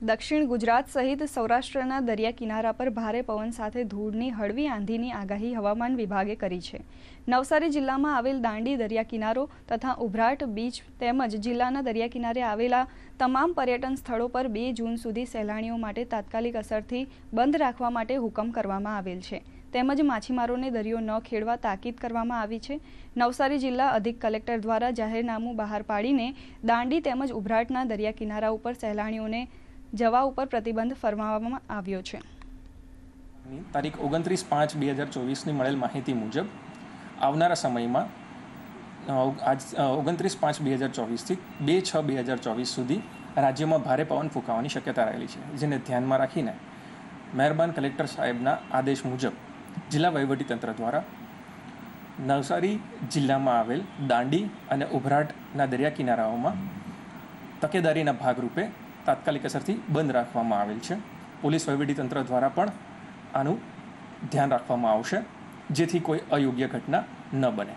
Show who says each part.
Speaker 1: દક્ષિણ ગુજરાત સહિત સૌરાષ્ટ્રના દરિયા કિનારા પર ભારે પવન સાથે ધૂળની, હળવી આંધીની આગાહી હવામાન વિભાગે કરી છે. નવસારી જિલ્લામાં આવેલ દાંડી દરિયા કિનારો તથા ઉભરાટ બીચ તેમજ જિલ્લાના દરિયા કિનારે આવેલા તમામ પર્યટન સ્થળો પર બે જૂન સુધી સહેલાણીઓ માટે તાત્કાલિક અસરથી બંધ રાખવા માટે હુકમ કરવામાં આવેલ છે. તેમજ માછીમારોને દરિયો ન ખેડવા તાકીદ કરવામાં આવી છે. નવસારી જિલ્લા અધિક કલેક્ટર દ્વારા જાહેરનામું બહાર પાડીને દાંડી તેમજ ઉભરાટના દરિયા કિનારા ઉપર સહેલાણીઓને જવા ઉપર પ્રતિબંધ ફરમાવવામાં આવ્યો છે.
Speaker 2: તારીખ ઓગણત્રીસ પાંચ બે હજાર ચોવીસની મળેલ માહિતી મુજબ આવનારા સમયમાં આજ ઓગણત્રીસ પાંચ બે હજાર ચોવીસથી બે છ બે હજાર ચોવીસ સુધી રાજ્યમાં ભારે પવન ફૂંકાવાની શક્યતા રહેલી છે, જેને ધ્યાનમાં રાખીને મહેરબાન કલેક્ટર સાહેબના આદેશ મુજબ જિલ્લા વહીવટીતંત્ર દ્વારા નવસારી જિલ્લામાં આવેલ દાંડી અને ઉભરાટના દરિયા કિનારાઓમાં તકેદારીના ભાગરૂપે તાત્કાલિક અસરથી બંધ રાખવામાં આવેલ છે. પોલીસ વહીવટીતંત્ર દ્વારા પણ આનું ધ્યાન રાખવામાં આવશે, જેથી કોઈ અયોગ્ય ઘટના ન બને.